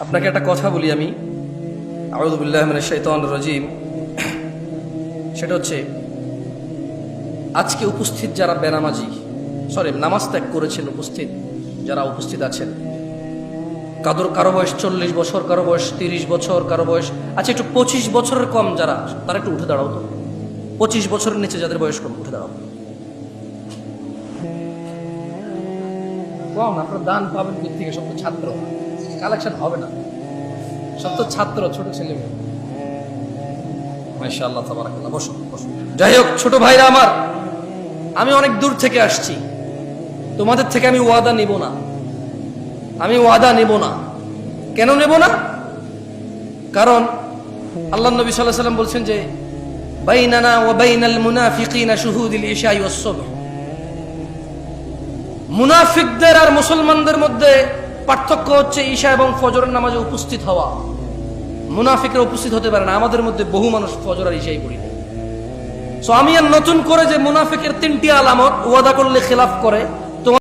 আপনাকে একটা কথা বলি আমি। আউদুবিল্লাহ মানে শৈতান রাজিম। সেটা হচ্ছে, আজকে উপস্থিত যারা বেনামাজি, সরি, নামাজ ত্যাগ করেছেন উপস্থিত, যারা উপস্থিত আছেন। কাদর কারও বয়স চল্লিশ বছর, কারও বয়স তিরিশ বছর, কারও বয়স আচ্ছা একটু পঁচিশ বছরের কম যারা, তারা একটু উঠে দাঁড়াও তো। পঁচিশ বছরের নিচে যাদের বয়স কম, উঠে দাঁড়াও। কম আপনার দান পাবেন থেকে সব ছাত্র। কালেকশন হবে না। সব তো ছাত্র, ছোট ছেলে মেয়ে। মাশাআল্লাহ, তাবারাকাল্লাহ। বসো বসো। যাই হোক, ছোট ভাইরা আমার, আমি অনেক দূর থেকে আসছি। তোমাদের থেকে আমি ওয়াদা না। আমি ওয়াদা নেব না। কেন নেব না? কারণ আল্লাহ নবী সাল্লাহ সাল্লাম বলছেন যে, বাইনানা ওয়া বাইনাল মুনাফিকিনা শুহুদিল ইশাই মুনাফিকদের আর মুসলমানদের মধ্যে পার্থক্য হচ্ছে ঈশা এবং ফজরের নামাজে উপস্থিত হওয়া। মুনাফিকের উপস্থিত হতে পারে না, আমাদের মধ্যে বহু মানুষ ফজর আর ঈশাই পড়ি সো আমি আর নতুন করে যে মুনাফিকের তিনটি আলামত ওয়াদা করলে খেলাফ করে